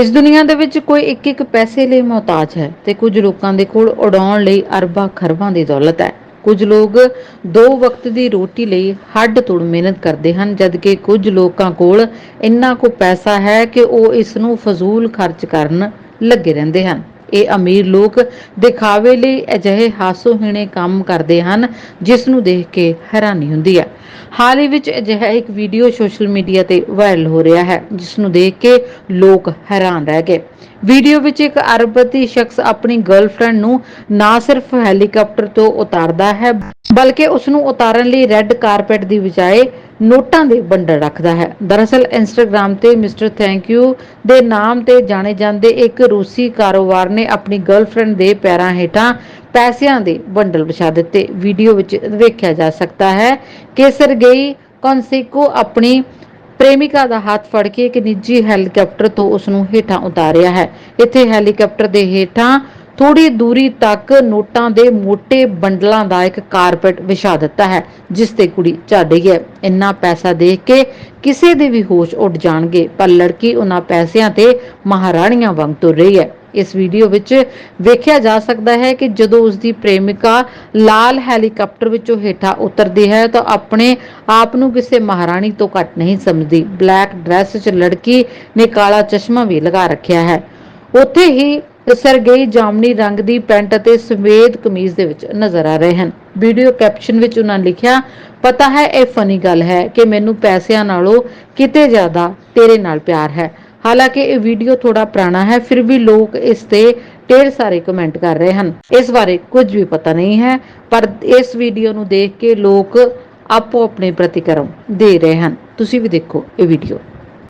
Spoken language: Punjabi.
ਇਸ ਦੁਨੀਆ ਦੇ ਵਿੱਚ ਕੋਈ ਇੱਕ ਇੱਕ ਪੈਸੇ ਲਈ ਮੁਹਤਾਜ ਹੈ ਤੇ ਕੁਝ ਲੋਕਾਂ ਦੇ ਕੋਲ ਉਡਾਉਣ ਲਈ ਅਰਬਾਂ ਖਰਬਾਂ ਦੀ ਦੌਲਤ ਹੈ। ਕੁਝ ਲੋਕ ਦੋ ਵਕਤ ਦੀ ਰੋਟੀ ਲਈ ਹੱਡ ਤੋੜ ਮਿਹਨਤ ਕਰਦੇ ਹਨ, ਜਦਕਿ ਕੁਝ ਲੋਕਾਂ ਕੋਲ ਇੰਨਾ ਕੁ ਪੈਸਾ ਹੈ ਕਿ ਉਹ ਇਸ ਨੂੰ ਫਜ਼ੂਲ ਖਰਚ ਕਰਨ ਲੱਗੇ ਰਹਿੰਦੇ ਹਨ। ਇਹ ਅਮੀਰ ਲੋਕ ਦਿਖਾਵੇ ਲਈ ਅਜਿਹੇ ਹਾਸੋਹੀਣੇ ਕੰਮ ਕਰਦੇ ਹਨ, ਜਿਸ ਨੂੰ ਦੇਖ ਕੇ ਹੈਰਾਨੀ ਹੁੰਦੀ ਹੈ। ਹਾਲ ਹੀ ਵਿੱਚ ਅਜਿਹਾ ਇੱਕ ਵੀਡੀਓ ਸੋਸ਼ਲ ਮੀਡੀਆ ਤੇ ਵਾਇਰਲ ਹੋ ਰਿਹਾ ਹੈ, ਜਿਸ ਨੂੰ ਦੇਖ ਕੇ ਲੋਕ ਹੈਰਾਨ ਰਹਿ ਗਏ। ਵੀਡੀਓ ਵਿੱਚ ਇੱਕ ਅਰਬਤੀ ਸ਼ਖਸ ਆਪਣੀ ਗਰਲਫ੍ਰੈਂਡ ਨੂੰ ਨਾ ਸਿਰਫ ਹੈਲੀਕਾਪਟਰ ਤੋਂ ਉਤਾਰਦਾ ਹੈ, ਬਲਕਿ ਉਸ ਨੂੰ ਉਤਾਰਨ ਲਈ ਰੈੱਡ ਕਾਰਪੈਟ ਦੀ ਬਜਾਏ ਨੋਟਾਂ ਦੇ ਬੰਡਲ ਰੱਖਦਾ ਹੈ। ਦਰਅਸਲ ਇੰਸਟਾਗ੍ਰam ਤੇ ਮਿਸਟਰ ਥੈਂਕ ਯੂ ਦੇ ਨਾਮ ਤੇ ਜਾਣੇ ਜਾਂਦੇ ਇੱਕ ਰੂਸੀ ਕਾਰੋਬਾਰ ਨੇ ਆਪਣੀ ਗਰਲਫ੍ਰੈਂਡ ਦੇ ਪੈਰਾਂ ਹੇਠਾਂ ਪੈਸਿਆਂ ਦੇ ਬੰਡਲ ਵਿਛਾ ਦਿੱਤੇ। ਵੀਡੀਓ ਵਿੱਚ ਵੇਖਿਆ ਜਾ ਸਕਦਾ ਹੈ ਕਿ ਸਰਗੇਈ ਕੌਨਸੇਕੋ ਆਪਣੀ ਪ੍ਰੇਮਿਕਾ ਦਾ ਹੱਥ ਫੜ ਕੇ ਇੱਕ ਨਿੱਜੀ ਹੈਲੀਕਾਪਟਰ ਤੋਂ ਉਸ ਨੂੰ ਹੇਠਾਂ ਉਤਾਰਿਆ ਹੈ। ਇੱਥੇ ਹੈਲੀਕਾਪਟਰ ਦੇ ਹੇਠਾਂ ਥੋੜੀ ਦੂਰੀ ਤੱਕ ਨੋਟਾਂ ਦੇ ਮੋٹے ਬੰਡਲਾਂ ਦਾ ਇੱਕ ਕਾਰਪੈਟ ਵਿਛਾ ਦਿੱਤਾ ਹੈ, ਜਿਸ ਤੇ ਕੁੜੀ ਝੜ ਗਈ ਹੈ। ਇੰਨਾ ਪੈਸਾ ਦੇਖ ਕੇ ਕਿਸੇ ਦੇ ਵੀ ਹੋਸ਼ ਉੱਡ ਜਾਣਗੇ, ਪਰ ਲੜਕੀ ਉਹਨਾਂ ਪੈਸਿਆਂ ਤੇ ਮਹਾਰਾਣੀਆਂ ਵਾਂਗ ਤੁਰ ਰਹੀ ਹੈ। ਇਸ ਵੀਡੀਓ ਵਿੱਚ ਵੇਖਿਆ ਜਾ ਸਕਦਾ ਹੈ ਕਿ ਜਦੋਂ ਉਸ ਦੀ ਪ੍ਰੇਮਿਕਾ ਲਾਲ ਹੈਲੀਕਾਪਟਰ ਵਿੱਚੋਂ ਹੇਠਾਂ ਉਤਰਦੀ ਹੈ, ਤਾਂ ਆਪਣੇ ਆਪ ਨੂੰ ਕਿਸੇ ਮਹਾਰਾਣੀ ਤੋਂ ਘੱਟ ਨਹੀਂ ਸਮਝਦੀ। ਬਲੈਕ ਡਰੈਸ 'ਚ ਲੜਕੀ ਨੇ ਕਾਲਾ ਚਸ਼ਮਾ ਵੀ ਲਗਾ ਰੱਖਿਆ ਹੈ। ਉੱਥੇ ਹੀ ਸਰਗੇਈ ਜਾਮਨੀ ਰੰਗ ਦੀ ਪੈਂਟ ਅਤੇ ਸਫੇਦ ਕਮੀਜ਼ ਦੇ ਵਿੱਚ ਨਜ਼ਰ ਆ ਰਹੇ ਹਨ। ਵੀਡੀਓ ਕੈਪਸ਼ਨ ਵਿੱਚ ਉਹਨਾਂ ਨੇ ਲਿਖਿਆ, ਪਤਾ ਹੈ, ਇਹ ਫਨੀ ਗੱਲ ਹੈ ਕਿ ਮੈਨੂੰ ਪੈਸਿਆਂ ਨਾਲੋਂ ਕਿਤੇ ਜ਼ਿਆਦਾ ਤੇਰੇ ਨਾਲ ਪਿਆਰ ਹੈ। ਹਾਲਾਂਕਿ ਇਹ ਵੀਡੀਓ ਥੋੜਾ ਪੁਰਾਣਾ ਹੈ, ਫਿਰ ਵੀ ਲੋਕ ਇਸ ਤੇ ਢੇਰ ਸਾਰੇ ਕਮੈਂਟ ਕਰ ਰਹੇ ਹਨ। ਇਸ ਬਾਰੇ ਕੁਝ ਵੀ ਪਤਾ ਨਹੀਂ ਹੈ, ਪਰ ਇਸ ਵੀਡੀਓ ਨੂੰ ਦੇਖ ਕੇ ਲੋਕ ਆਪੋ ਆਪਣੇ ਪ੍ਰਤੀਕਰਮ ਦੇ ਰਹੇ ਹਨ। ਤੁਸੀਂ ਵੀ ਦੇਖੋ ਇਹ ਵੀਡੀਓ।